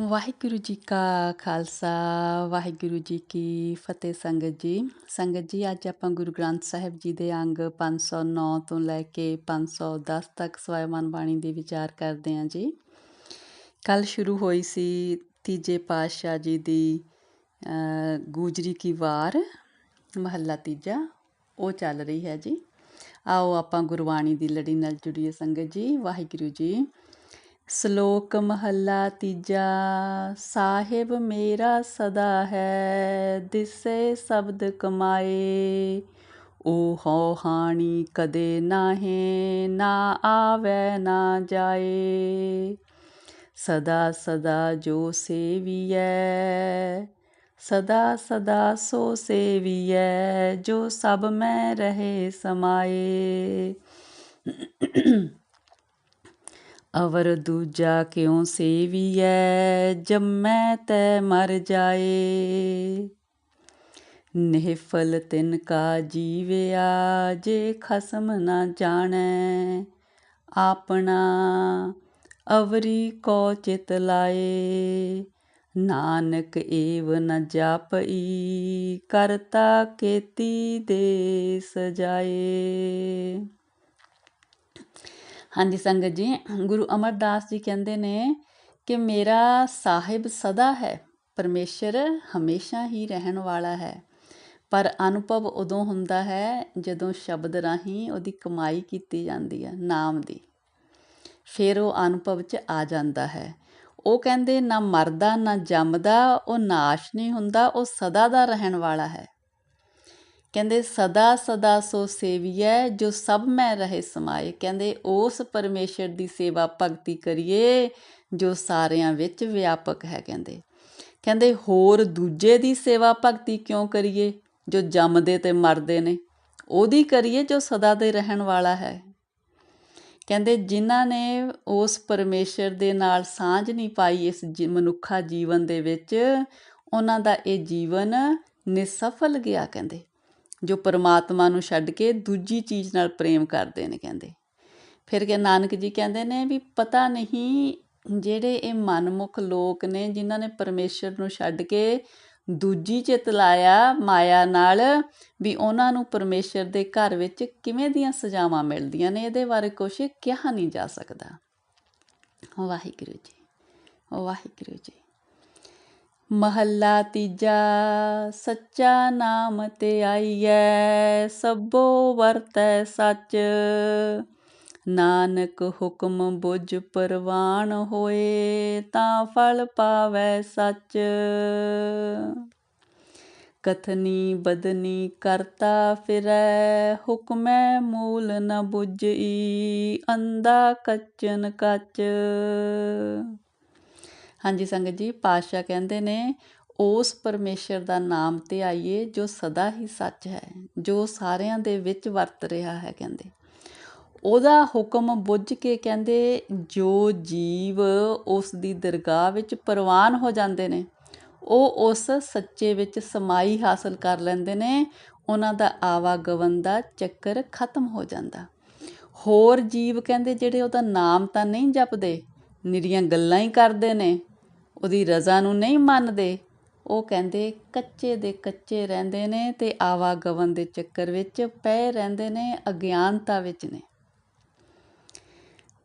ਵਾਹਿਗੁਰੂ ਜੀ ਕਾ ਖਾਲਸਾ, ਵਾਹਿਗੁਰੂ ਜੀ ਕੀ ਫਤਿਹ ਸੰਗਤ ਜੀ। ਸੰਗਤ ਜੀ, ਅੱਜ ਆਪਾਂ ਗੁਰੂ ਗ੍ਰੰਥ ਸਾਹਿਬ ਜੀ ਦੇ ਅੰਗ 509 ਤੋਂ ਲੈ ਕੇ 510 ਤੱਕ ਸਵੈਮਨ ਬਾਣੀ ਦੇ ਵਿਚਾਰ ਕਰਦੇ ਹਾਂ ਜੀ। ਕੱਲ ਸ਼ੁਰੂ ਹੋਈ ਸੀ ਤੀਜੇ ਪਾਤਸ਼ਾਹ ਜੀ ਦੀ ਗੂਜਰੀ ਕੀ ਵਾਰ, ਮਹੱਲਾ ਤੀਜਾ। ਉਹ ਚੱਲ ਰਹੀ ਹੈ ਜੀ। ਆਓ ਆਪਾਂ ਗੁਰਬਾਣੀ ਦੀ ਲੜੀ ਨਾਲ ਜੁੜੀਏ ਸੰਗਤ ਜੀ, ਵਾਹਿਗੁਰੂ ਜੀ। ਸ਼ਲੋਕ ਮਹੱਲਾ ਤੀਜਾ, ਸਾਹਿਬ ਮੇਰਾ ਸਦਾ ਹੈ, ਦਿਸੇ ਸ਼ਬਦ ਕਮਾਏ। ਉਹ ਹੋ ਹਾਣੀ ਕਦੇ ਨਾਹੇ, ਨਾ ਆਵੇ, ਨਾ ਜਾਏ। ਸਦਾ ਸਦਾ ਜੋ ਸੇਵੀਐ, ਸਦਾ ਸਦਾ ਸੋ ਸੇਵੀਐ, ਜੋ ਸਭ ਮੈਂ ਰਹੇ ਸਮਾਏ। ਅਵਰ ਦੂਜਾ ਕਿਉ ਸੇਵੀਐ? ਜੰਮੈ ਤੈ ਮਰ ਜਾਏ। ਨਿਹਫਲ ਤਿਨ ਕਾ ਜੀਵਿਆ, ਜੇ ਖਸਮ ਨਾ ਜਾਣੈ, ਆਪਣਾ ਅਵਰੀ ਕੋ ਚਿਤ ਲਾਏ। ਨਾਨਕ ਏਵ ਨ ਜਾਪਈ, ਕਰਤਾ ਕੇਤੀ ਦੇ ਸਜਾਏ। ਹਾਂਜੀ ਸੰਗਤ ਜੀ, ਗੁਰੂ ਅਮਰਦਾਸ ਜੀ ਕਹਿੰਦੇ ਨੇ ਕਿ ਮੇਰਾ ਸਾਹਿਬ ਸਦਾ ਹੈ, ਪਰਮੇਸ਼ਰ ਹਮੇਸ਼ਾ ਹੀ ਰਹਿਣ ਵਾਲਾ ਹੈ। ਪਰ ਅਨੁਭਵ ਉਦੋਂ ਹੁੰਦਾ ਹੈ ਜਦੋਂ ਸ਼ਬਦ ਰਾਹੀਂ ਉਹਦੀ ਕਮਾਈ ਕੀਤੀ ਜਾਂਦੀ ਹੈ, ਨਾਮ ਦੀ। ਫਿਰ ਉਹ ਅਨੁਭਵ 'ਚ ਆ ਜਾਂਦਾ ਹੈ। ਉਹ ਕਹਿੰਦੇ, ਨਾ ਮਰਦਾ, ਨਾ ਜੰਮਦਾ, ਉਹ ਨਾਸ਼ ਨਹੀਂ ਹੁੰਦਾ, ਉਹ ਸਦਾ ਦਾ ਰਹਿਣ ਵਾਲਾ ਹੈ। ਕਹਿੰਦੇ, ਸਦਾ ਸਦਾ ਸੋ ਸੇਵੀਐ, ਜੋ ਸਭ ਮੈਂ ਰਹੇ ਸਮਾਏ। ਕਹਿੰਦੇ, ਉਸ ਪਰਮੇਸ਼ਰ ਦੀ ਸੇਵਾ ਭਗਤੀ ਕਰੀਏ, ਜੋ ਸਾਰਿਆਂ ਵਿੱਚ ਵਿਆਪਕ ਹੈ। ਕਹਿੰਦੇ ਕਹਿੰਦੇ, ਹੋਰ ਦੂਜੇ ਦੀ ਸੇਵਾ ਭਗਤੀ ਕਿਉਂ ਕਰੀਏ, ਜੋ ਜੰਮਦੇ ਤੇ ਮਰਦੇ ਨੇ? ਉਹਦੀ ਕਰੀਏ, ਜੋ ਸਦਾ ਦੇ ਰਹਿਣ ਵਾਲਾ ਹੈ। ਕਹਿੰਦੇ, ਜਿਨ੍ਹਾਂ ਨੇ ਉਸ ਪਰਮੇਸ਼ਰ ਦੇ ਨਾਲ ਸਾਂਝ ਨਹੀਂ ਪਾਈ, ਇਸ ਮਨੁੱਖਾ ਜੀਵਨ ਦੇ ਵਿੱਚ, ਉਹਨਾਂ ਦਾ ਇਹ ਜੀਵਨ ਨਿਸਫਲ ਗਿਆ। ਕਹਿੰਦੇ ਜੋ ਪਰਮਾਤਮਾ ਨੂੰ ਛੱਡ ਕੇ ਦੂਜੀ ਚੀਜ਼ ਨਾਲ ਪ੍ਰੇਮ ਕਰਦੇ ਨੇ ਕਹਿੰਦੇ। ਫਿਰ ਕਿ ਨਾਨਕ ਜੀ ਕਹਿੰਦੇ ਨੇ ਵੀ ਪਤਾ ਨਹੀਂ ਜਿਹੜੇ ਇਹ ਮਨਮੁਖ ਲੋਕ ਨੇ ਜਿਨ੍ਹਾਂ ਨੇ ਪਰਮੇਸ਼ਰ ਨੂੰ ਛੱਡ ਕੇ ਦੂਜੀ ਚਿਤ ਲਾਇਆ ਮਾਇਆ ਨਾਲ, ਵੀ ਉਹਨਾਂ ਨੂੰ ਪਰਮੇਸ਼ਰ ਦੇ ਘਰ ਵਿੱਚ ਕਿਵੇਂ ਦੀਆਂ ਸਜ਼ਾਵਾਂ ਮਿਲਦੀਆਂ ਨੇ, ਇਹਦੇ ਬਾਰੇ ਕੁਝ ਕਿਹਾ ਨਹੀਂ ਜਾ ਸਕਦਾ। ਵਾਹਿਗੁਰੂ ਜੀ ਵਾਹਿਗੁਰੂ ਜੀ। ਮਹੱਲਾ ਤੀਜਾ, ਸੱਚਾ ਨਾਮ ਤੇ ਆਈਐ, ਸਭੋ ਵਰਤੈ ਸੱਚ। ਨਾਨਕ ਹੁਕਮ ਬੁਝ ਪਰਵਾਨ ਹੋਏ, ਤਾਂ ਫਲ ਪਾਵੈ ਸੱਚ। ਕਥਨੀ ਬਦਨੀ ਕਰਤਾ ਫਿਰੈ, ਹੁਕਮੈ ਮੂਲ ਨ ਬੁਝਈ ਅੰਦਾ ਕੱਚਨ ਕੱਚ। ਹਾਂਜੀ ਸੰਗਤ ਜੀ, ਪਾਤਸ਼ਾਹ ਕਹਿੰਦੇ ਨੇ, ਉਸ ਪਰਮੇਸ਼ਰ ਦਾ ਨਾਮ ਤੇ ਆਈਏ ਜੋ ਸਦਾ ਹੀ ਸੱਚ ਹੈ, ਜੋ ਸਾਰਿਆਂ ਦੇ ਵਿੱਚ ਵਰਤ ਰਿਹਾ ਹੈ ਕਹਿੰਦੇ। ਉਹਦਾ ਹੁਕਮ ਬੁੱਝ ਕੇ ਕਹਿੰਦੇ, ਜੋ ਜੀਵ ਉਸ ਦੀ ਦਰਗਾਹ ਵਿੱਚ ਪ੍ਰਵਾਨ ਹੋ ਜਾਂਦੇ ਨੇ, ਉਹ ਉਸ ਸੱਚੇ ਵਿੱਚ ਸਮਾਈ ਹਾਸਲ ਕਰ ਲੈਂਦੇ ਨੇ, ਉਹਨਾਂ ਦਾ ਆਵਾਗਮਨ ਦਾ ਚੱਕਰ ਖਤਮ ਹੋ ਜਾਂਦਾ। ਹੋਰ ਜੀਵ ਕਹਿੰਦੇ, ਜਿਹੜੇ ਉਹਦਾ ਨਾਮ ਤਾਂ ਨਹੀਂ ਜਪਦੇ, ਨਿਰੀਆਂ ਗੱਲਾਂ ਹੀ ਕਰਦੇ ਨੇ ਉਹਦੀ ਰਜ਼ਾ ਨੂੰ ਨਹੀਂ ਮੰਨਦੇ। ਉਹ ਕਹਿੰਦੇ, ਕੱਚੇ ਦੇ ਕੱਚੇ ਰਹਿੰਦੇ ਨੇ ਤੇ ਆਵਾਗਵਨ ਦੇ ਚੱਕਰ ਵਿੱਚ ਪਏ ਰਹਿੰਦੇ ਨੇ, ਅਗਿਆਨਤਾ ਵਿੱਚ ਨੇ।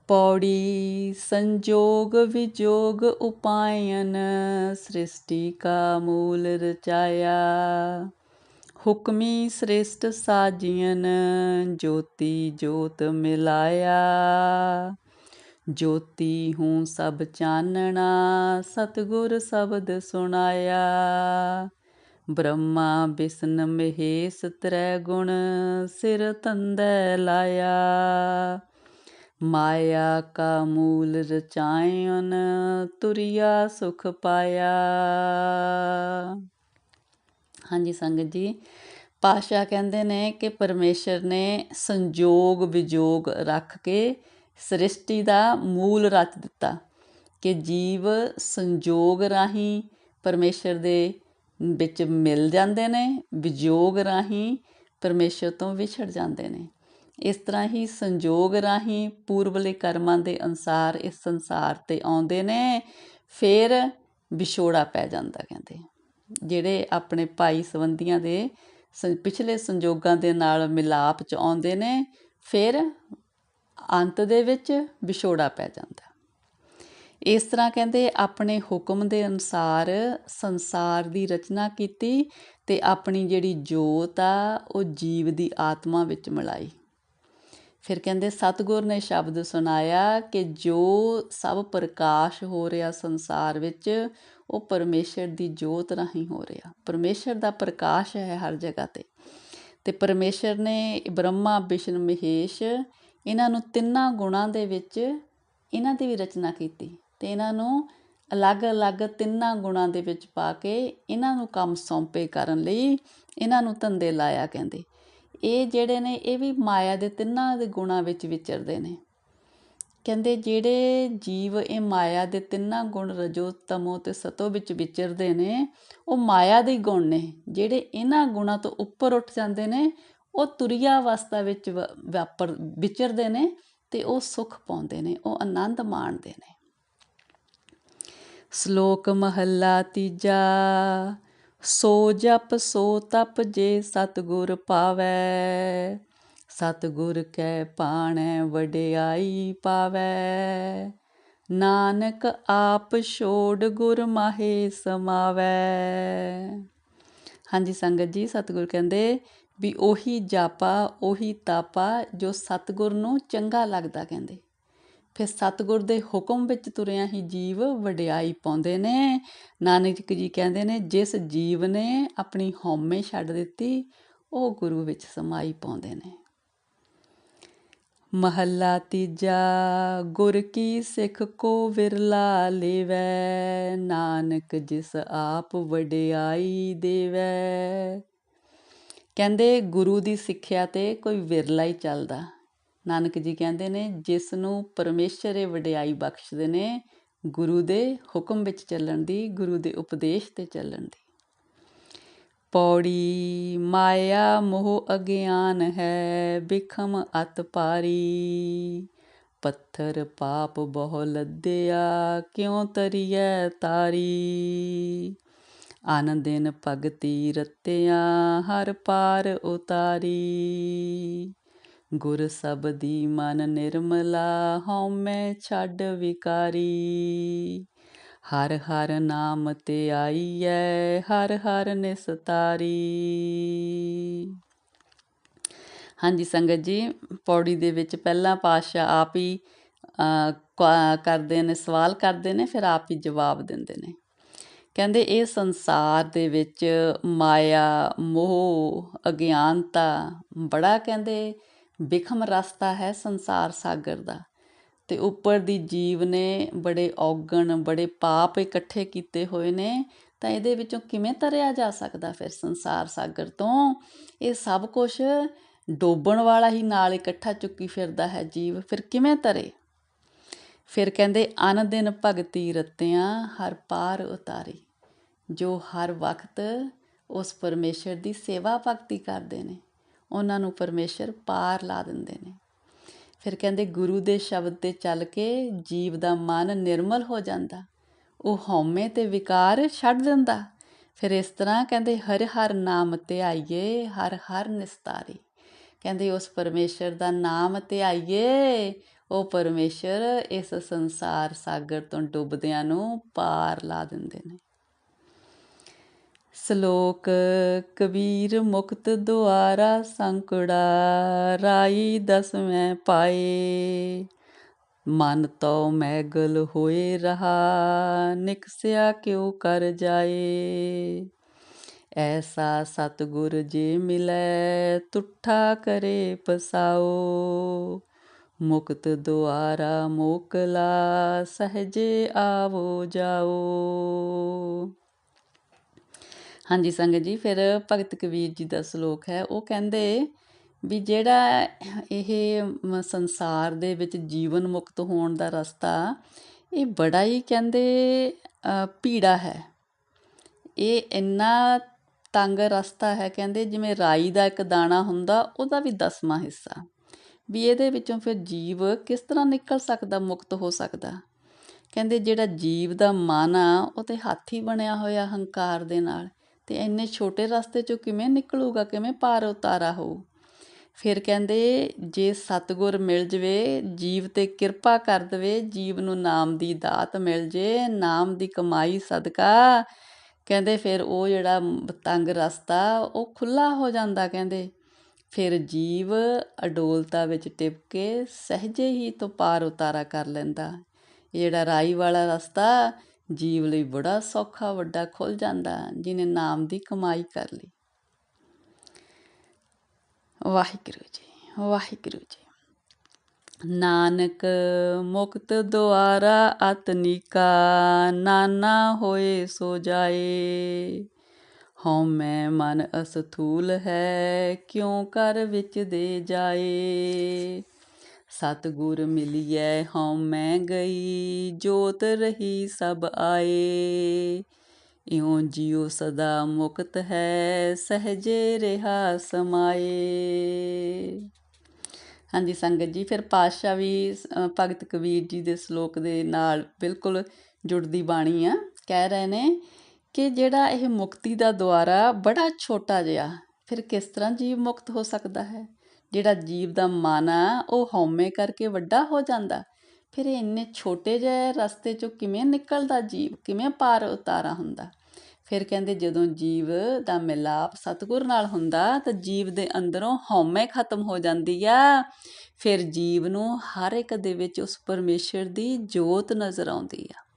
ਪੌੜੀ, ਸੰਜੋਗ ਵਿਜੋਗ ਉਪਾਇਨ, ਸ੍ਰਿਸ਼ਟੀ ਕਾ ਮੂਲ ਰਚਾਇਆ। ਹੁਕਮੀ ਸ੍ਰਿਸ਼ਟ ਸਾਜੀਨ, ਜੋਤੀ ਜੋਤ ਮਿਲਾਇਆ। ਜੋਤੀ ਹੂੰ ਸਭ ਚਾਨਣਾ, ਸਤਗੁਰ ਸ਼ਬਦ ਸੁਣਾਇਆ। ਬ੍ਰਹਮਾ ਬਿਸ਼ਨ ਮਹੇਸ਼ ਤ੍ਰੈ ਗੁਣ ਸਿਰ ਤੰਦੈ ਲਾਇਆ। ਮਾਇਆ ਕਾ ਮੂਲ ਰਚਾਇਨ ਤੁਰਿਆ ਸੁਖ ਪਾਇਆ। ਹਾਂਜੀ ਸੰਗਤ ਜੀ ਪਾਸ਼ਾ ਕਹਿੰਦੇ ਨੇ ਕਿ ਪਰਮੇਸ਼ਰ ਨੇ ਸੰਜੋਗ ਵਿਜੋਗ ਰੱਖ ਕੇ ਸ੍ਰਿਸ਼ਟੀ ਦਾ ਮੂਲ ਰਚ ਦਿੱਤਾ ਕਿ ਜੀਵ ਸੰਜੋਗ ਰਾਹੀਂ ਪਰਮੇਸ਼ਰ ਦੇ ਵਿੱਚ ਮਿਲ ਜਾਂਦੇ ਨੇ, ਵਿਜੋਗ ਰਾਹੀਂ ਪਰਮੇਸ਼ਰ ਤੋਂ ਵਿਛੜ ਜਾਂਦੇ ਨੇ। ਇਸ ਤਰ੍ਹਾਂ ਹੀ ਸੰਜੋਗ ਰਾਹੀਂ ਪੂਰਵਲੇ ਕਰਮਾਂ ਦੇ ਅਨਸਾਰ ਇਸ ਸੰਸਾਰ ਤੇ ਆਉਂਦੇ ਨੇ, ਫਿਰ ਵਿਛੋੜਾ ਪੈ ਜਾਂਦਾ, ਕਹਿੰਦੇ। ਜਿਹੜੇ ਆਪਣੇ ਭਾਈ ਸੰਬੰਧੀਆਂ ਦੇ ਸ- ਪਿਛਲੇ ਸੰਜੋਗਾਂ ਦੇ ਨਾਲ ਮਿਲਾਪ ਚ ਆਉਂਦੇ ਨੇ, ਫਿਰ ਅੰਤ ਦੇ ਵਿੱਚ ਵਿਛੋੜਾ ਪੈ ਜਾਂਦਾ। ਇਸ ਤਰ੍ਹਾਂ ਕਹਿੰਦੇ ਆਪਣੇ ਹੁਕਮ ਦੇ ਅਨੁਸਾਰ ਸੰਸਾਰ ਦੀ ਰਚਨਾ ਕੀਤੀ ਤੇ ਆਪਣੀ ਜਿਹੜੀ ਜੋਤ ਆ, ਉਹ ਜੀਵ ਦੀ ਆਤਮਾ ਵਿੱਚ ਮਿਲਾਈ। ਫਿਰ ਕਹਿੰਦੇ ਸਤਿਗੁਰ ਨੇ ਸ਼ਬਦ ਸੁਣਾਇਆ ਕਿ ਜੋ ਸਭ ਪ੍ਰਕਾਸ਼ ਹੋ ਰਿਹਾ ਸੰਸਾਰ ਵਿੱਚ, ਉਹ ਪਰਮੇਸ਼ਰ ਦੀ ਜੋਤ ਰਾਹੀਂ ਹੋ ਰਿਹਾ। ਪਰਮੇਸ਼ਰ ਦਾ ਪ੍ਰਕਾਸ਼ ਹੈ ਹਰ ਜਗ੍ਹਾ ਤੇ। ਤੇ ਪਰਮੇਸ਼ਰ ਨੇ ਬ੍ਰਹਮਾ, ਵਿਸ਼ਨ, ਮਹੇਸ਼ ਇਹਨਾਂ ਨੂੰ ਤਿੰਨਾਂ ਗੁਣਾਂ ਦੇ ਵਿੱਚ ਇਹਨਾਂ ਦੀ ਵੀ ਰਚਨਾ ਕੀਤੀ ਤੇ ਇਹਨਾਂ ਨੂੰ ਅਲੱਗ-ਅਲੱਗ ਤਿੰਨਾਂ ਗੁਣਾਂ ਦੇ ਵਿੱਚ ਪਾ ਕੇ ਇਹਨਾਂ ਨੂੰ ਕੰਮ ਸੌਂਪੇ ਕਰਨ ਲਈ ਇਹਨਾਂ ਨੂੰ ਧੰਦੇ ਲਾਇਆ ਕਹਿੰਦੇ। ਇਹ ਜਿਹੜੇ ਨੇ, ਇਹ ਵੀ ਮਾਇਆ ਦੇ ਤਿੰਨਾਂ ਦੇ ਗੁਣਾਂ ਵਿੱਚ ਵਿਚਰਦੇ ਨੇ। ਕਹਿੰਦੇ ਜਿਹੜੇ ਜੀਵ ਇਹ ਮਾਇਆ ਦੇ ਤਿੰਨਾਂ ਗੁਣ ਰਜੋ ਤਮੋ ਤੇ ਸਤੋ ਵਿੱਚ ਵਿਚਰਦੇ ਨੇ, ਉਹ ਮਾਇਆ ਦੇ ਗੁਣ ਨੇ। ਜਿਹੜੇ ਇਹਨਾਂ ਗੁਣਾਂ ਤੋਂ ਉੱਪਰ ਉੱਠ ਜਾਂਦੇ ਨੇ ਉਹ ਤੁਰਿਆ ਅਵਸਥਾ ਵਿੱਚ ਵਾਪਰ, ਵਿਚਰਦੇ ਨੇ ਤੇ ਉਹ ਸੁਖ ਪਾਉਂਦੇ ਨੇ, ਉਹ ਆਨੰਦ ਮਾਣਦੇ ਨੇ। ਸ਼ਲੋਕ ਮਹੱਲਾ ਤੀਜਾ, ਸੋ ਜਪ ਸੋ ਤਪ ਜੇ ਸਤਿਗੁਰ ਪਾਵੈ, ਸਤਿਗੁਰ ਕੈ ਪਾਣੈ ਵਡਿਆਈ ਪਾਵੈ। ਨਾਨਕ ਆਪ ਛੋੜ ਗੁਰ ਮਾਹੇ ਸਮਾਵੈ। ਹਾਂਜੀ ਸੰਗਤ ਜੀ, ਸਤਿਗੁਰ ਕਹਿੰਦੇ ਵੀ ਉਹੀ ਜਾਪਾ, ਉਹੀ ਤਾਪਾ ਜੋ ਸਤਿਗੁਰ ਨੂੰ ਚੰਗਾ ਲੱਗਦਾ ਕਹਿੰਦੇ। ਫਿਰ ਸਤਿਗੁਰ ਦੇ ਹੁਕਮ ਵਿੱਚ ਤੁਰਿਆ ਹੀ ਜੀਵ ਵਡਿਆਈ ਪਾਉਂਦੇ ਨੇ। ਨਾਨਕ ਜੀ ਕਹਿੰਦੇ ਨੇ, ਜਿਸ ਜੀਵ ਨੇ ਆਪਣੀ ਹਉਮੈ ਛੱਡ ਦਿੱਤੀ, ਉਹ ਗੁਰੂ ਵਿੱਚ ਸਮਾਈ ਪਾਉਂਦੇ ਨੇ। ਮਹੱਲਾ ਤੀਜਾ, ਗੁਰ ਕੀ ਸਿੱਖ ਕੋ ਵਿਰਲਾ ਲੇਵੈ, ਨਾਨਕ ਜਿਸ ਆਪ ਵਡਿਆਈ ਦੇਵੈ। ਕਹਿੰਦੇ ਗੁਰੂ ਦੀ ਸਿੱਖਿਆ ਤੇ ਕੋਈ ਵਿਰਲਾ ਹੀ ਚੱਲਦਾ। ਨਾਨਕ ਜੀ ਕਹਿੰਦੇ ਨੇ, ਜਿਸ ਨੂੰ ਪਰਮੇਸ਼ਰ ਇਹ ਵਡਿਆਈ ਬਖਸ਼ਦੇ ਨੇ, ਗੁਰੂ ਦੇ ਹੁਕਮ ਵਿੱਚ ਚੱਲਣ ਦੀ, ਗੁਰੂ ਦੇ ਉਪਦੇਸ਼ ਤੇ ਚੱਲਣ ਦੀ। ਪੌੜੀ ਮਾਇਆ ਮੋਹ ਅਗਿਆਨ ਹੈ, ਬਿਖਮ ਅਤ ਪਾਰੀ। ਪੱਥਰ ਪਾਪ ਬਹੁ ਲੱਦਿਆ, ਕਿਉ ਤਰੀਐ ਤਾਰੀ? ਆਨੰਦਿਨ ਭਗਤੀ ਰਤਿਆ, ਹਰ ਪਾਰ ਉਤਾਰੀ। ਗੁਰ ਸਬਦੀ ਮਨ ਨਿਰਮਲਾ ਹਉਮੈ ਛੱਡ ਵਿਕਾਰੀ। ਹਰ ਹਰ ਨਾਮ ਤੇ ਆਈਐ, ਹਰ ਹਰ ਨਿਸਤਾਰੀ। ਹਾਂਜੀ ਸੰਗਤ ਜੀ, ਪੌੜੀ ਦੇ ਵਿੱਚ ਪਹਿਲਾ ਪਾਤਸ਼ਾਹ ਆਪ ਹੀ ਕਰਦੇ ਨੇ, ਸਵਾਲ ਕਰਦੇ ਨੇ, ਫਿਰ ਆਪ ਹੀ ਜਵਾਬ ਦਿੰਦੇ ਨੇ। ਕਹਿੰਦੇ ਇਹ ਸੰਸਾਰ ਦੇ ਵਿੱਚ ਮਾਇਆ, ਮੋਹ, ਅਗਿਆਨਤਾ ਬੜਾ ਕਹਿੰਦੇ ਵਿਖਮ ਰਸਤਾ ਹੈ ਸੰਸਾਰ ਸਾਗਰ ਦਾ। ਤੇ ਉੱਪਰ ਦੀ ਜੀਵ ਨੇ ਬੜੇ ਔਗਣ, ਬੜੇ ਪਾਪ ਇਕੱਠੇ ਕੀਤੇ ਹੋਏ ਨੇ, ਤਾਂ ਇਹਦੇ ਵਿੱਚੋਂ ਕਿਵੇਂ ਤਰਿਆ ਜਾ ਸਕਦਾ ਫਿਰ ਸੰਸਾਰ ਸਾਗਰ ਤੋਂ? ਇਹ ਸਭ ਕੁਝ ਡੋਬਣ ਵਾਲਾ ਹੀ ਨਾਲ ਇਕੱਠਾ ਚੁੱਕੀ ਫਿਰਦਾ ਹੈ ਜੀਵ, ਫਿਰ ਕਿਵੇਂ ਤਰੇ? ਫਿਰ ਕਹਿੰਦੇ, ਅਨ ਦਿਨ ਭਗਤੀ ਰਤਿਆਂ, ਹਰ ਪਾਰ ਉਤਾਰੀ। ਜੋ ਹਰ ਵਕਤ ਉਸ ਪਰਮੇਸ਼ਰ ਦੀ ਸੇਵਾ ਭਗਤੀ ਕਰਦੇ ਨੇ, ਉਹਨਾਂ ਨੂੰ ਪਰਮੇਸ਼ਰ ਪਾਰ ਲਾ ਦਿੰਦੇ ਨੇ। ਫਿਰ ਕਹਿੰਦੇ, ਗੁਰੂ ਦੇ ਸ਼ਬਦ ਤੇ ਚੱਲ ਕੇ ਜੀਵ ਦਾ ਮਨ ਨਿਰਮਲ ਹੋ ਜਾਂਦਾ। ਉਹ ਹਉਮੈ ਤੇ ਵਿਕਾਰ ਛੱਡ ਦਿੰਦਾ। ਫਿਰ ਇਸ ਤਰ੍ਹਾਂ ਕਹਿੰਦੇ, ਹਰ ਹਰ ਨਾਮ 'ਤੇ ਆਈਏ, ਹਰ ਹਰ ਨਿਸਤਾਰੀ। ਕਹਿੰਦੇ, ਉਸ ਪਰਮੇਸ਼ਰ ਦਾ ਨਾਮ ਤੇ ਆਈਏ ਉਹ ਪਰਮੇਸ਼ਰ ਇਸ ਸੰਸਾਰ ਸਾਗਰ ਤੋਂ ਡੁੱਬਦਿਆਂ ਨੂੰ ਪਾਰ ਲਾ ਦਿੰਦੇ ਨੇ। ਸ਼ਲੋਕ, ਕਬੀਰ ਮੁਕਤ ਦੁਆਰਾ ਸੰਕੜਾ, ਰਾਈ ਦਸਵੇਂ ਪਾਏ। ਮਨ ਤੋ ਮੈਗਲ ਹੋਏ ਰਹਾ, ਨਿਕਸਿਆ ਕਿਉ ਕਰ ਜਾਏ? ਐਸਾ ਸਤਿਗੁਰ ਜੇ ਮਿਲੈ, ਤੁਠਾ ਕਰੇ ਪਸਾਓ। ਮੁਕਤ ਦੁਆਰਾ ਮੋਕਲਾ ਸਹਜੇ ਆਵੋ ਜਾਓ। ਹਾਂਜੀ ਸੰਗਤ ਜੀ ਫਿਰ ਭਗਤ ਕਬੀਰ ਜੀ ਦਾ ਸ਼ਲੋਕ ਹੈ। ਉਹ ਕਹਿੰਦੇ ਵੀ ਜਿਹੜਾ ਇਹ ਸੰਸਾਰ ਦੇ ਵਿੱਚ ਜੀਵਨ ਮੁਕਤ ਹੋਣ ਦਾ ਰਸਤਾ ਇਹ ਬੜਾ ਹੀ ਕਹਿੰਦੇ ਅ, ਭੀੜਾ ਹੈ। ਇਹ ਇੰਨਾ ਤੰਗ ਰਸਤਾ ਹੈ ਕਹਿੰਦੇ ਜਿਵੇਂ ਰਾਈ ਦਾ ਇੱਕ ਦਾਣਾ ਹੁੰਦਾ ਉਹਦਾ ਵੀ ਦਸਵਾਂ ਹਿੱਸਾ। ਵੀ ਇਹਦੇ ਵਿੱਚੋਂ ਫਿਰ ਜੀਵ ਕਿਸ ਤਰ੍ਹਾਂ ਨਿਕਲ ਸਕਦਾ, ਮੁਕਤ ਹੋ ਸਕਦਾ? ਕਹਿੰਦੇ ਜਿਹੜਾ ਜੀਵ ਦਾ ਮਨ ਆ, ਉਹ ਤੇ ਹੱਥ ਹੀ ਬਣਿਆ ਹੋਇਆ ਹੰਕਾਰ ਦੇ ਨਾਲ, ਤੇ ਇੰਨੇ ਛੋਟੇ ਰਸਤੇ ਚੋਂ ਕਿਵੇਂ ਨਿਕਲੂਗਾ, ਕਿਵੇਂ ਪਾਰ ਉਤਾਰਾ ਹੋਊ? ਫਿਰ ਕਹਿੰਦੇ ਜੇ ਸਤਗੁਰ ਮਿਲ ਜਵੇ, ਜੀਵ ਤੇ ਕਿਰਪਾ ਕਰ ਦਵੇ, ਜੀਵ ਨੂੰ ਨਾਮ ਦੀ ਦਾਤ ਮਿਲ ਜੇ, ਨਾਮ ਦੀ ਕਮਾਈ ਸਦਕਾ। ਕਹਿੰਦੇ ਫਿਰ ਉਹ ਜਿਹੜਾ ਤੰਗ ਰਸਤਾ, ਉਹ ਖੁੱਲਾ ਹੋ ਜਾਂਦਾ, ਕਹਿੰਦੇ। ਫਿਰ ਜੀਵ ਅਡੋਲਤਾ ਵਿੱਚ ਟਿਪ ਕੇ ਸਹਿਜੇ ਹੀ ਤੋਂ ਪਾਰ ਉਤਾਰਾ ਕਰ ਲੈਂਦਾ। ਜਿਹੜਾ ਰਾਈ ਵਾਲਾ ਰਸਤਾ, ਜੀਵ ਲਈ ਬੜਾ ਸੌਖਾ ਵੱਡਾ ਖੁੱਲ ਜਾਂਦਾ ਜਿਨੇ ਨਾਮ ਦੀ ਕਮਾਈ ਕਰ ਲਈ। ਵਾਹਿਗੁਰੂ ਜੀ ਵਾਹਿਗੁਰੂ ਜੀ। ਨਾਨਕ ਮੁਕਤ ਦੁਆਰਾ ਅਤਨਿਕਾ ਨਾਨਾ ਹੋਏ ਸੋ ਜਾਏ। ਹਉ ਮੈਂ ਮਨ ਅਸਥੂਲ ਹੈ, ਕਿਉ ਕਰ ਵਿੱਚ ਦੇ ਜਾਏ? ਸਤਗੁਰ ਮਿਲਿਐ, ਹਉ ਮੈਂ ਗਈ, ਜੋਤ ਰਹੀ ਸਭ ਆਏ। ਇਉ ਜਿਉ ਸਦਾ ਮੁਕਤ ਹੈ, ਸਹਜੇ ਰਹਾ ਸਮਾਏ। ਹਾਂਜੀ ਸੰਗਤ ਜੀ, ਫਿਰ ਪਾਤਸ਼ਾਹ ਵੀ ਭਗਤ ਕਬੀਰ ਜੀ ਦੇ ਸ਼ਲੋਕ ਦੇ ਨਾਲ ਬਿਲਕੁਲ ਜੁੜਦੀ ਬਾਣੀ ਆ, ਕਹਿ ਰਹੇ ਨੇ ਕਿ ਜਿਹੜਾ ਇਹ ਮੁਕਤੀ ਦਾ ਦੁਆਰਾ ਬੜਾ ਛੋਟਾ ਜਿਹਾ ਫਿਰ ਕਿਸ ਤਰ੍ਹਾਂ ਜੀਵ ਮੁਕਤ ਹੋ ਸਕਦਾ ਹੈ? ਜਿਹੜਾ ਜੀਵ ਦਾ ਮਨ ਆ ਉਹ ਹਉਮੈ ਕਰਕੇ ਵੱਡਾ ਹੋ ਜਾਂਦਾ। ਫਿਰ ਇਹ ਇੰਨੇ ਛੋਟੇ ਜਿਹੇ ਰਸਤੇ ਚੋਂ ਕਿਵੇਂ ਨਿਕਲਦਾ ਜੀਵ? ਕਿਵੇਂ ਪਾਰ ਉਤਾਰਾ ਹੁੰਦਾ? ਫਿਰ ਕਹਿੰਦੇ ਜਦੋਂ ਜੀਵ ਦਾ ਮਿਲਾਪ ਸਤਿਗੁਰ ਨਾਲ ਹੁੰਦਾ, ਤਾਂ ਜੀਵ ਦੇ ਅੰਦਰੋਂ ਹਉਮੈ ਖਤਮ ਹੋ ਜਾਂਦੀ ਆ। ਫਿਰ ਜੀਵ ਨੂੰ ਹਰ ਇੱਕ ਦੇ ਵਿੱਚ ਉਸ ਪਰਮੇਸ਼ਰ ਦੀ ਜੋਤ ਨਜ਼ਰ ਆਉਂਦੀ ਆ।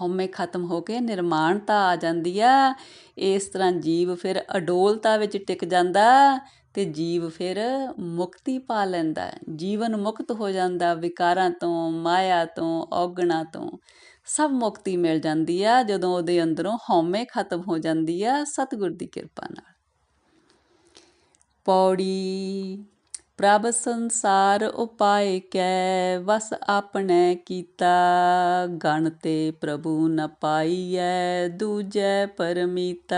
ਹਉਮੈ ਖਤਮ ਹੋ ਕੇ ਨਿਰਮਾਣਤਾ ਆ ਜਾਂਦੀ ਆ। ਇਸ ਤਰ੍ਹਾਂ ਜੀਵ ਫਿਰ ਅਡੋਲਤਾ ਵਿੱਚ ਟਿਕ ਜਾਂਦਾ ਤੇ ਜੀਵ ਫਿਰ ਮੁਕਤੀ ਪਾ ਲੈਂਦਾ। ਜੀਵਨ ਮੁਕਤ ਹੋ ਜਾਂਦਾ, ਵਿਕਾਰਾਂ ਤੋਂ, ਮਾਇਆ ਤੋਂ, ਔਗਣਾ ਤੋਂ। ਸਭ ਮੁਕਤੀ ਮਿਲ ਜਾਂਦੀ ਆ, ਜਦੋਂ ਉਹਦੇ ਅੰਦਰੋਂ ਹਉਮੈ ਖਤਮ ਹੋ ਜਾਂਦੀ ਆ ਸਤਿਗੁਰ ਦੀ ਕਿਰਪਾ ਨਾਲ। ਪੌੜੀ ਪ੍ਰਭ ਸੰਸਾਰ ਉਪਾਏ ਕੈ, ਵਸ ਆਪਣੇ ਕੀਤਾ। ਗਣ ਤੇ ਪ੍ਰਭੂ ਨ ਪਾਈਐ, ਦੂਜੈ ਪਰਮੀਤਾ।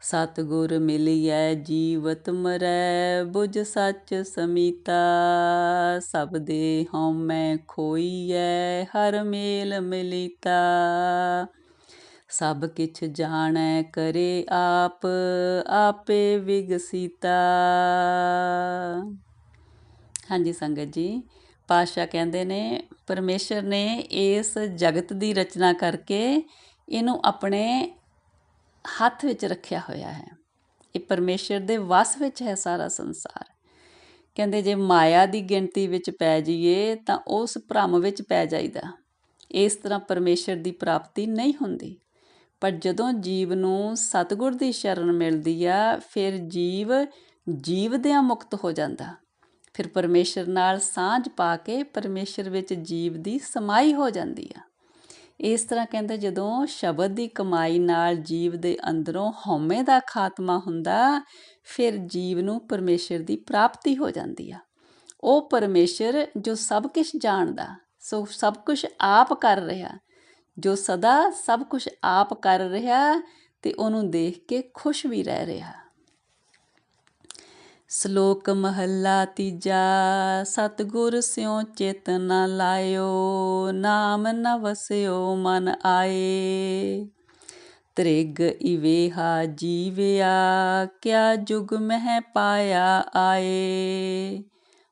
ਸਤਗੁਰ ਮਿਲਿਐ, ਜੀਵਤ ਮਰੈ, ਬੁਝ ਸੱਚ ਸਮੀਤਾ। ਸਭ ਦੇ ਹਉਮੈ ਖੋਈਐ, ਹਰ ਮੇਲ ਮਿਲੀਤਾ। ਸਭ ਕਿਛ ਜਾਣੈ ਕਰੇ ਆਪ, ਆਪੇ ਵਿਗਸੀਤਾ। ਹਾਂਜੀ ਸੰਗਤ ਜੀ ਪਾਸ਼ਾ ਕਹਿੰਦੇ ਨੇ, ਪਰਮੇਸ਼ਰ ਨੇ ਇਸ ਜਗਤ ਦੀ ਰਚਨਾ ਕਰਕੇ ਇਹਨੂੰ ਆਪਣੇ ਹੱਥ ਵਿੱਚ ਰੱਖਿਆ ਹੋਇਆ ਹੈ। ਇਹ ਪਰਮੇਸ਼ਰ ਦੇ ਵਸ ਵਿੱਚ ਹੈ ਸਾਰਾ ਸੰਸਾਰ। ਕਹਿੰਦੇ ਜੇ ਮਾਇਆ ਦੀ ਗਿਣਤੀ ਵਿੱਚ ਪੈ ਜਾਈਏ ਤਾਂ ਉਸ ਭ੍ਰਮ ਵਿੱਚ ਪੈ ਜਾਈਦਾ। ਇਸ ਤਰ੍ਹਾਂ ਪਰਮੇਸ਼ਰ ਦੀ ਪ੍ਰਾਪਤੀ ਨਹੀਂ ਹੁੰਦੀ। ਪਰ ਜਦੋਂ ਜੀਵ ਨੂੰ ਸਤਿਗੁਰ ਦੀ ਸ਼ਰਨ ਮਿਲਦੀ ਆ, ਫਿਰ ਜੀਵ ਜੀਵਦਿਆਂ ਮੁਕਤ ਹੋ ਜਾਂਦਾ। ਫਿਰ ਪਰਮੇਸ਼ਰ ਨਾਲ ਸਾਂਝ ਪਾ ਕੇ ਪਰਮੇਸ਼ਰ ਵਿੱਚ ਜੀਵ ਦੀ ਸਮਾਈ ਹੋ ਜਾਂਦੀ ਆ। ਇਸ ਤਰ੍ਹਾਂ ਕਹਿੰਦੇ ਜਦੋਂ ਸ਼ਬਦ ਦੀ ਕਮਾਈ ਨਾਲ ਜੀਵ ਦੇ ਅੰਦਰੋਂ ਹਉਮੈ ਦਾ ਖਾਤਮਾ ਹੁੰਦਾ, ਫਿਰ ਜੀਵ ਨੂੰ ਪਰਮੇਸ਼ਰ ਦੀ ਪ੍ਰਾਪਤੀ ਹੋ ਜਾਂਦੀ ਆ। ਉਹ ਪਰਮੇਸ਼ਰ ਜੋ ਸਭ ਕੁਝ ਜਾਣਦਾ, ਸੋ ਸਭ ਕੁਝ ਆਪ ਕਰ ਰਿਹਾ ਜੋ ਸਦਾ ਸਭ ਕੁਝ ਆਪ ਕਰ ਰਿਹਾ ਤੇ ਉਹਨੂੰ ਦੇਖ ਕੇ ਖੁਸ਼ ਵੀ ਰਹਿ ਰਿਹਾ। ਸ਼ਲੋਕ ਮਹੱਲਾ ਤੀਜਾ, ਸਤਗੁਰ ਸਿਉ ਚਿਤ ਨ ਲਾਇਓ, ਨਾਮ ਨ ਵਸਿਓ ਮਨ ਆਏ। ਤ੍ਰਿਗ ਇਵੇਹਾ ਜੀਵਿਆ, ਕਿਆ ਜੁਗ ਮਹਿ ਪਾਇਆ ਆਏ।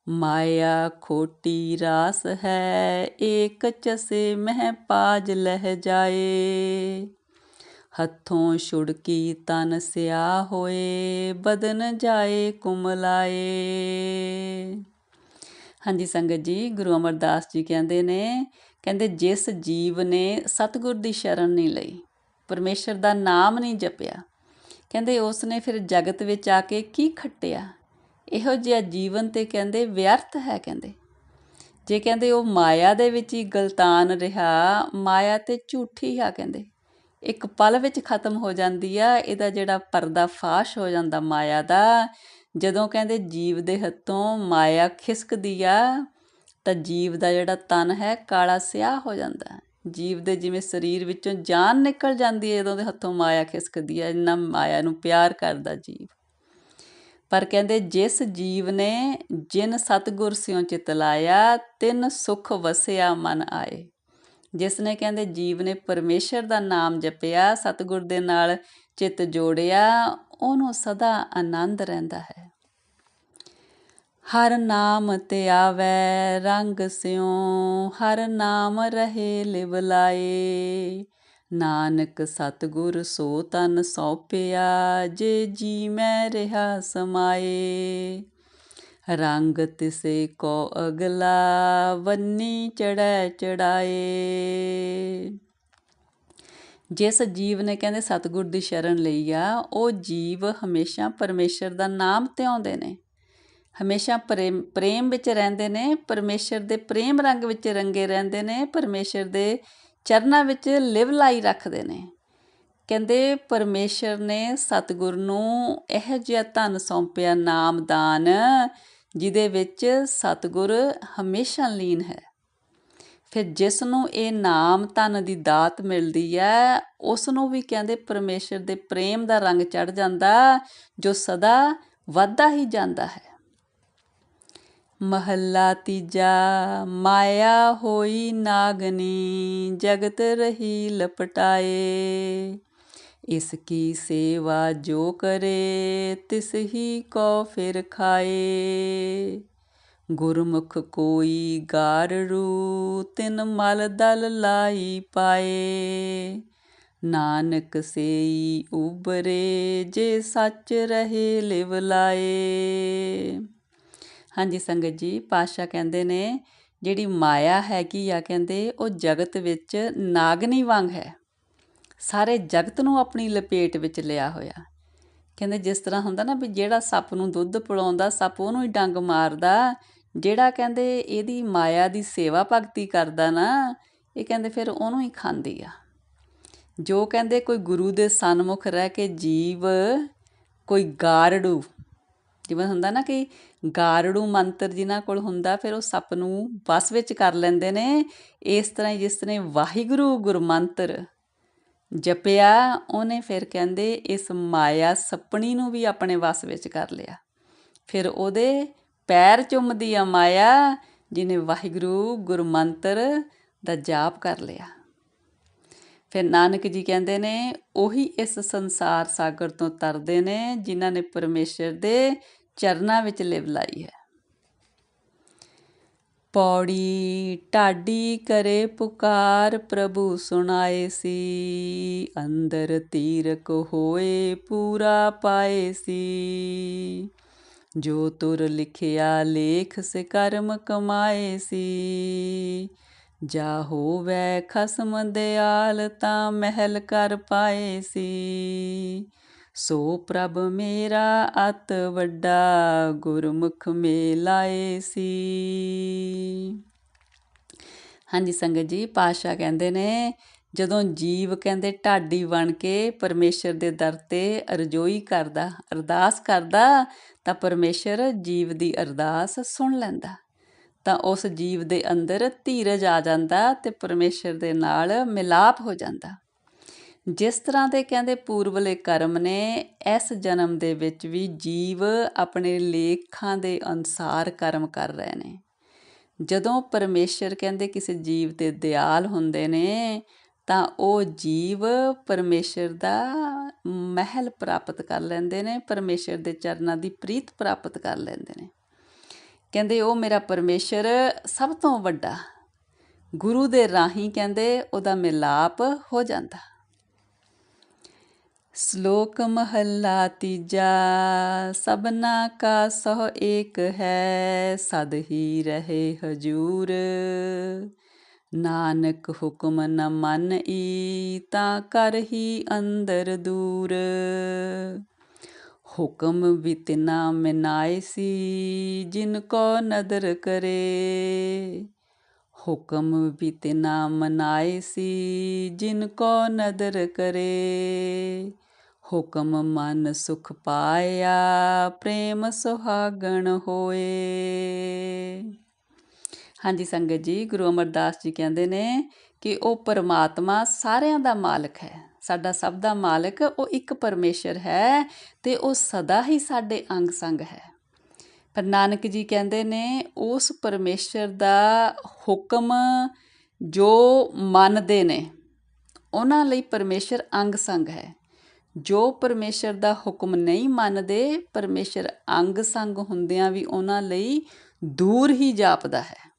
ਮਾਇਆ ਖੋਟੀ ਰਾਸ ਹੈ, ਏਕ ਚਸੇ ਮਹਿ ਪਾਜ ਲਹਿ ਜਾਏ। ਹੱਥੋਂ ਛੁੜਕੀ ਤਨ ਸਿਆ ਹੋਏ, ਬਦਨ ਜਾਏ ਕੁਮਲਾਏ ਹਾਂਜੀ ਸੰਗਤ ਜੀ, ਗੁਰੂ ਅਮਰਦਾਸ ਜੀ ਕਹਿੰਦੇ ਨੇ, ਕਹਿੰਦੇ ਜਿਸ ਜੀਵ ਨੇ ਸਤਿਗੁਰ ਦੀ ਸ਼ਰਨ ਨਹੀਂ ਲਈ, ਪਰਮੇਸ਼ਰ ਦਾ ਨਾਮ ਨਹੀਂ ਜਪਿਆ, ਕਹਿੰਦੇ ਉਸ ਨੇ ਫਿਰ ਜਗਤ ਵਿੱਚ ਆ ਕੇ ਕੀ ਖੱਟਿਆ? ਇਹੋ ਜਿਹਾ ਜੀਵਨ ਤੇ ਕਹਿੰਦੇ ਵਿਅਰਥ ਹੈ ਕਹਿੰਦੇ। ਜੇ ਕਹਿੰਦੇ ਉਹ ਮਾਇਆ ਦੇ ਵਿੱਚ ਹੀ ਗਲਤਾਨ ਰਿਹਾ, ਮਾਇਆ ਤੇ ਝੂਠੀ ਆ ਕਹਿੰਦੇ। ਇੱਕ ਪਲ ਵਿੱਚ ਖਤਮ ਹੋ ਜਾਂਦੀ ਆ, ਇਹਦਾ ਜਿਹੜਾ ਪਰਦਾ ਫਾਸ਼ ਹੋ ਜਾਂਦਾ ਮਾਇਆ ਦਾ, ਜਦੋਂ ਕਹਿੰਦੇ ਜੀਵ ਦੇ ਹੱਥੋਂ ਮਾਇਆ ਖਿਸਕਦੀ ਆ, ਤਾਂ ਜੀਵ ਦਾ ਜਿਹੜਾ ਤਨ ਹੈ ਕਾਲਾ ਸਿਆਹ ਹੋ ਜਾਂਦਾ। ਜੀਵ ਦੇ ਜਿਵੇਂ ਸਰੀਰ ਵਿੱਚੋਂ ਜਾਨ ਨਿਕਲ ਜਾਂਦੀ ਹੈ, ਜਦੋਂ ਦੇ ਹੱਥੋਂ ਮਾਇਆ ਖਿਸਕਦੀ ਹੈ ਇੰਨਾ ਮਾਇਆ ਨੂੰ ਪਿਆਰ ਕਰਦਾ ਜੀਵ। ਪਰ ਕਹਿੰਦੇ ਜਿਸ ਜੀਵ ਨੇ ਜਿਨ ਸਤਗੁਰ ਸਿਉ ਚਿਤ ਲਾਇਆ, ਤਿੰਨ ਸੁਖ ਵਸਿਆ ਮਨ ਆਏ। ਜਿਸ ਨੇ ਕਹਿੰਦੇ ਜੀਵ ਨੇ ਪਰਮੇਸ਼ਰ ਦਾ ਨਾਮ ਜਪਿਆ, ਸਤਿਗੁਰ ਦੇ ਨਾਲ ਚਿੱਤ ਜੋੜਿਆ, ਉਹਨੂੰ ਸਦਾ ਆਨੰਦ ਰਹਿੰਦਾ ਹੈ। ਹਰ ਨਾਮ ਤੇ ਆਵੈ ਰੰਗ ਸਿਉ, ਹਰ ਨਾਮ ਰਹੇ ਲਿਵ ਲਾਏ। ਨਾਨਕ ਸਤਗੁਰ ਸੋ ਤਨ ਸੌਪਿਆ, ਜੇ ਜੀ ਮੈਂ ਰਹਾ ਸਮਾਏ। ਰੰਗ ਤਿਸੇ ਕੋ ਅਗਲਾ, ਵੰਨੀ ਚੜੈ ਚੜਾਏ ਜਿਸ ਜੀਵ ਨੇ ਕਹਿੰਦੇ ਸਤਗੁਰ ਦੀ ਸ਼ਰਨ ਲਈ ਆ, ਉਹ ਜੀਵ ਹਮੇਸ਼ਾ ਪਰਮੇਸ਼ਰ ਦਾ ਨਾਮ ਧਿਆਉਂਦੇ ਨੇ। ਹਮੇਸ਼ਾ ਪ੍ਰੇਮ ਪ੍ਰੇਮ ਵਿੱਚ ਰਹਿੰਦੇ ਨੇ, ਪਰਮੇਸ਼ਰ ਦੇ ਪ੍ਰੇਮ ਰੰਗ ਵਿੱਚ ਰੰਗੇ ਰਹਿੰਦੇ ਨੇ, ਪਰਮੇਸ਼ਰ ਦੇ ਚਰਨਾਂ ਵਿੱਚ ਲਿਵ ਲਾਈ ਰੱਖਦੇ ਨੇ। ਕਹਿੰਦੇ ਪਰਮੇਸ਼ਰ ਨੇ ਸਤਿਗੁਰ ਨੂੰ ਇਹ ਜਿਹਾ ਧਨ ਸੌਂਪਿਆ ਨਾਮਦਾਨ ਜਿਹਦੇ ਵਿੱਚ ਸਤਿਗੁਰ ਹਮੇਸ਼ਾ ਲੀਨ ਹੈ। ਫਿਰ ਜਿਸ ਨੂੰ ਇਹ ਨਾਮ ਧਨ ਦੀ ਦਾਤ ਮਿਲਦੀ ਹੈ, ਉਸ ਨੂੰ ਵੀ ਕਹਿੰਦੇ ਪਰਮੇਸ਼ਰ ਦੇ ਪ੍ਰੇਮ ਦਾ ਰੰਗ ਚੜ ਜਾਂਦਾ, ਜੋ ਸਦਾ ਵੱਧਦਾ ਹੀ ਜਾਂਦਾ ਹੈ। ਮਹੱਲਾ ਤੀਜਾ, ਮਾਇਆ ਹੋਈ ਨਾਗਨੀ, ਜਗਤ ਰਹੀ ਲਪਟਾਏ। ਇਸ ਕੀ ਸੇਵਾ ਜੋ ਕਰੇ, ਤਿਸ ਹੀ ਕੋ ਫਿਰ ਖਾਏ। ਗੁਰਮੁਖ ਕੋਈ ਗਾਰੜੂ ਤਿਨ ਮਲ ਦਲ ਲਾਈ ਪਾਏ। ਨਾਨਕ ਸੇਈ ਉਬਰੇ, ਜੇ ਸੱਚ ਰਹੇ ਲਿਵ ਲਾਏ। ਹਾਂਜੀ ਸੰਗਤ ਜੀ ਪਾਸ਼ਾ ਕਹਿੰਦੇ ਨੇ, ਜਿਹੜੀ ਮਾਇਆ ਹੈਗੀ ਆ ਕਹਿੰਦੇ, ਉਹ ਜਗਤ ਵਿੱਚ ਨਾਗਨੀ ਵਾਂਗ ਹੈ। ਸਾਰੇ ਜਗਤ ਨੂੰ ਆਪਣੀ ਲਪੇਟ ਵਿੱਚ ਲਿਆ ਹੋਇਆ। ਕਹਿੰਦੇ ਜਿਸ ਤਰ੍ਹਾਂ ਹੁੰਦਾ ਨਾ ਵੀ ਜਿਹੜਾ ਸੱਪ ਨੂੰ ਦੁੱਧ ਪਿਲਾਉਂਦਾ, ਸੱਪ ਉਹਨੂੰ ਹੀ ਡੰਗ ਮਾਰਦਾ, ਜਿਹੜਾ ਕਹਿੰਦੇ ਇਹਦੀ ਮਾਇਆ ਦੀ ਸੇਵਾ ਭਗਤੀ ਕਰਦਾ ਨਾ, ਇਹ ਕਹਿੰਦੇ ਫਿਰ ਉਹਨੂੰ ਹੀ ਖਾਂਦੀ ਆ। ਜੋ ਕਹਿੰਦੇ ਕੋਈ ਗੁਰੂ ਦੇ ਸਨਮੁਖ ਰਹਿ ਕੇ ਜੀਵ, ਕੋਈ ਗਾਰੜੂ ਜਿਵੇਂ ਹੁੰਦਾ ਨਾ ਕਿ ਗਾਰੜੂ ਮੰਤਰ ਜਿਨ੍ਹਾਂ ਕੋਲ ਹੁੰਦਾ, ਫਿਰ ਉਹ ਸੱਪ ਨੂੰ ਵਸ ਵਿੱਚ ਕਰ ਲੈਂਦੇ ਨੇ। ਇਸ ਤਰ੍ਹਾਂ ਜਿਸ ਨੇ ਵਾਹਿਗੁਰੂ ਗੁਰਮੰਤਰ ਜਪਿਆ, ਉਹਨੇ ਫਿਰ ਕਹਿੰਦੇ, ਇਸ ਮਾਇਆ ਸੱਪਣੀ ਨੂੰ ਵੀ ਆਪਣੇ ਵਸ ਵਿੱਚ ਕਰ ਲਿਆ। ਫਿਰ ਉਹਦੇ ਪੈਰ ਚੁੰਮਦੀ ਆ ਮਾਇਆ ਜਿਨੇ ਵਾਹਿਗੁਰੂ ਗੁਰਮੰਤਰ ਦਾ ਜਾਪ ਕਰ ਲਿਆ। ਫਿਰ ਨਾਨਕ ਜੀ ਕਹਿੰਦੇ ਨੇ, ਉਹੀ ਇਸ ਸੰਸਾਰ ਸਾਗਰ ਤੋਂ ਤਰਦੇ ਨੇ, ਜਿਨ੍ਹਾਂ ਨੇ ਪਰਮੇਸ਼ਰ ਦੇ ਚਰਨਾਂ ਵਿੱਚ ਲਿਵ ਲਾਈ ਹੈ। ਪੌੜੀ ਢਾਡੀ ਕਰੇ ਪੁਕਾਰ, ਪ੍ਰਭੂ ਸੁਣਾਏ ਸੀ। ਅੰਦਰ ਤੀਰਕ ਹੋਏ ਪੂਰਾ ਪਾਏ ਸੀ। ਜੋ ਤੁਰ ਲਿਖਿਆ ਲੇਖ, ਸੇ ਕਰਮ ਕਮਾਏ ਸੀ। ਜਾ ਹੋਵੇ ਖਸਮ ਦਿਆਲ, ਤਾਂ ਮਹਿਲ ਕਰ ਪਾਏ ਸੀ। ਸੋ ਪ੍ਰਭ ਮੇਰਾ ਅਤ ਵੱਡਾ ਗੁਰਮੁਖ ਮੇਲਾਏ ਸੀ। ਹਾਂਜੀ ਸੰਗਤ ਜੀ ਪਾਸ਼ਾ ਕਹਿੰਦੇ ਨੇ, ਜਦੋਂ ਜੀਵ ਕਹਿੰਦੇ ਢਾਡੀ ਬਣ ਕੇ ਪਰਮੇਸ਼ਰ ਦੇ ਦਰ ਤੇ ਅਰਜ਼ੋਈ ਕਰਦਾ, ਅਰਦਾਸ ਕਰਦਾ, ਤਾਂ ਪਰਮੇਸ਼ਰ ਜੀਵ ਦੀ ਅਰਦਾਸ ਸੁਣ ਲੈਂਦਾ। ਤਾਂ ਉਸ ਜੀਵ ਦੇ ਅੰਦਰ ਧੀਰਜ ਆ ਜਾਂਦਾ ਤੇ ਪਰਮੇਸ਼ਰ ਦੇ ਨਾਲ ਮਿਲਾਪ ਹੋ ਜਾਂਦਾ। ਜਿਸ ਤਰ੍ਹਾਂ ਦੇ ਕਹਿੰਦੇ ਪੂਰਵਲੇ ਕਰਮ ਨੇ, ਇਸ ਜਨਮ ਦੇ ਵਿੱਚ ਵੀ ਜੀਵ ਆਪਣੇ ਲੇਖਾਂ ਦੇ ਅਨਸਾਰ ਕਰਮ ਕਰ ਰਹੇ ਨੇ। ਜਦੋਂ ਪਰਮੇਸ਼ਰ ਕਹਿੰਦੇ ਕਿਸੇ ਜੀਵ ਤੇ ਦਿਆਲ ਹੁੰਦੇ ਨੇ, ਤਾਂ ਉਹ ਜੀਵ ਪਰਮੇਸ਼ਰ ਦਾ ਮਹਿਲ ਪ੍ਰਾਪਤ ਕਰ ਲੈਂਦੇ ਨੇ, ਪਰਮੇਸ਼ਰ ਦੇ ਚਰਨਾਂ ਦੀ ਪ੍ਰੀਤ ਪ੍ਰਾਪਤ ਕਰ ਲੈਂਦੇ ਨੇ। ਕਹਿੰਦੇ ਉਹ ਮੇਰਾ ਪਰਮੇਸ਼ਰ ਸਭ ਤੋਂ ਵੱਡਾ। ਗੁਰੂ ਦੇ ਰਾਹੀਂ ਕਹਿੰਦੇ ਉਹਦਾ ਮਿਲਾਪ ਹੋ ਜਾਂਦਾ। ਸ਼ਲੋਕ ਮਹੱਲਾ ਤੀਜਾ, ਸਭਨਾ ਕਾ ਸਹ ਏਕ ਹੈ, ਸਦ ਹੀ ਰਹੇ ਹਜੂਰ। ਨਾਨਕ ਹੁਕਮ ਨ ਮੰਨਈ ਤਾਂ ਕਰ ਹੀ ਅੰਦਰ ਦੂਰ। ਹੁਕਮ ਵੀ ਮਨਾਏ ਸੀ, ਜਿਨ ਕੋ ਨਦਰ ਕਰੇ। ਹੁਕਮ ਵੀ ਮਨਾਏ ਸੀ, ਜਿਨ ਕੋ ਨਦਰ ਕਰੇ। ਹੁਕਮ ਮਨ ਸੁਖ ਪਾਇਆ, ਪ੍ਰੇਮ ਸੁਹਾਗਣ ਹੋਏ। ਹਾਂਜੀ ਸੰਗਤ ਜੀ, ਗੁਰੂ ਅਮਰਦਾਸ ਜੀ ਕਹਿੰਦੇ ਨੇ ਕਿ ਉਹ ਪਰਮਾਤਮਾ ਸਾਰਿਆਂ ਦਾ ਮਾਲਕ ਹੈ। ਸਾਡਾ ਸਭ ਦਾ ਮਾਲਕ, ਉਹ ਇੱਕ ਪਰਮੇਸ਼ਰ ਹੈ ਤੇ ਉਹ ਸਦਾ ਹੀ ਸਾਡੇ ਅੰਗ ਸੰਗ ਹੈ। ਪਰ ਨਾਨਕ ਜੀ ਕਹਿੰਦੇ ਨੇ, ਉਸ ਪਰਮੇਸ਼ਰ ਦਾ ਹੁਕਮ ਜੋ ਮੰਨਦੇ ਨੇ, ਉਹਨਾਂ ਲਈ ਪਰਮੇਸ਼ਰ ਅੰਗ ਸੰਗ ਹੈ। ਜੋ ਪਰਮੇਸ਼ਰ ਦਾ ਹੁਕਮ ਨਹੀਂ ਮੰਨਦੇ, ਪਰਮੇਸ਼ਰ ਅੰਗ ਸੰਗ ਹੁੰਦਿਆਂ ਵੀ ਉਹਨਾਂ ਲਈ ਦੂਰ ਹੀ ਜਾਪਦਾ ਹੈ।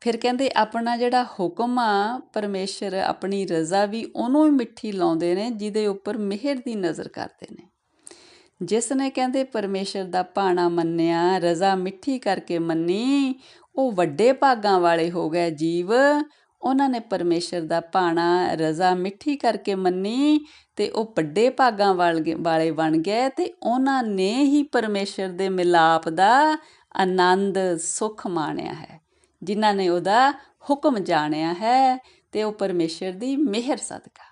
ਫਿਰ ਕਹਿੰਦੇ, ਆਪਣਾ ਜਿਹੜਾ ਹੁਕਮ ਆ, ਪਰਮੇਸ਼ਰ ਆਪਣੀ ਰਜ਼ਾ ਵੀ ਉਹਨੂੰ ਹੀ ਮਿੱਠੀ ਲਾਉਂਦੇ ਨੇ, ਜਿਹਦੇ ਉੱਪਰ ਮਿਹਰ ਦੀ ਨਜ਼ਰ ਕਰਦੇ ਨੇ। ਜਿਸ ਨੇ ਕਹਿੰਦੇ, ਪਰਮੇਸ਼ਰ ਦਾ ਪਾਣਾ ਮੰਨਿਆ, ਰਜ਼ਾ ਮਿੱਠੀ ਕਰਕੇ ਮੰਨੀ, ਉਹ ਵੱਡੇ ਭਾਗਾਂ ਵਾਲੇ ਹੋ ਗਏ ਜੀਵ। ਉਹਨਾਂ ਨੇ ਪਰਮੇਸ਼ਰ ਦਾ ਪਾਣਾ ਰਜ਼ਾ ਮਿੱਠੀ ਕਰਕੇ ਮੰਨੀ ਅਤੇ ਉਹ ਵੱਡੇ ਭਾਗਾਂ ਵਾਲੇ ਬਣ ਗਏ ਅਤੇ ਉਹਨਾਂ ਨੇ ਹੀ ਪਰਮੇਸ਼ਰ ਦੇ ਮਿਲਾਪ ਦਾ ਆਨੰਦ ਸੁਖ ਮਾਣਿਆ ਹੈ, ਜਿਨ੍ਹਾਂ ਨੇ ਉਹਦਾ ਹੁਕਮ ਜਾਣਿਆ ਹੈ ਤੇ ਉਹ ਪਰਮੇਸ਼ਰ ਦੀ ਮਿਹਰ ਸਦਕਾ।